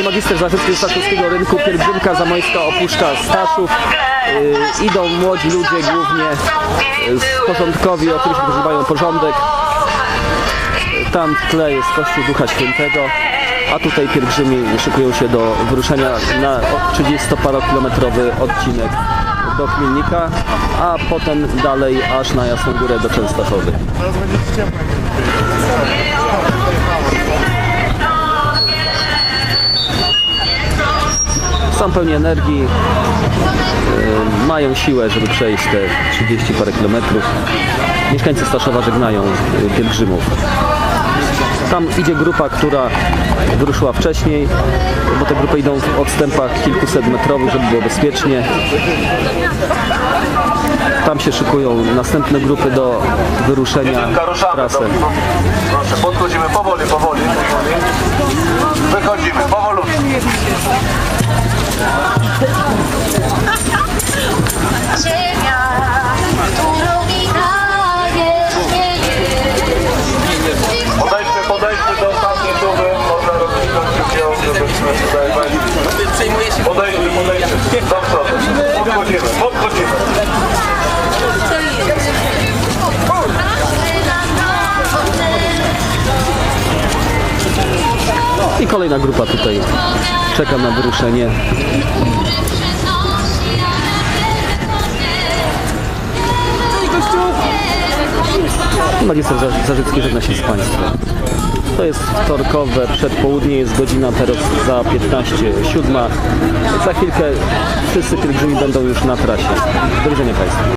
i magister Zarzycki Staszowskiego Rynku. Pielgrzymka zamojska opuszcza Staszów. Y, idą młodzi ludzie głównie y, porządkowi, oczywiście, którzy dbają o porządek. Tam w tle jest Kościół Ducha Świętego, a tutaj pielgrzymi szykują się do wyruszenia na 30-parokilometrowy odcinek do Chmielnika, a potem dalej aż na Jasną Górę do Częstochowy. Są pełni energii, yy, mają siłę, żeby przejść te 30 parę kilometrów. Mieszkańcy Staszowa żegnają yy, pielgrzymów. Tam idzie grupa, która wyruszyła wcześniej, bo te grupy idą w odstępach kilkuset metrowych, żeby było bezpiecznie. Tam się szykują następne grupy do wyruszenia do- Proszę, podchodzimy powoli, powoli, powoli. Wychodzimy, powolutku. Tuby. Można rozwinąć żebyśmy tutaj. Podejdźmy. Podchodzimy, podchodzimy. I kolejna grupa tutaj czeka na wyruszenie. Magister Za- Zarzycki żegna się z Państwem. To jest wtorkowe przedpołudnie, jest godzina teraz za 15.07. Za chwilkę wszyscy pielgrzymi będą już na trasie. Do widzenia Państwu.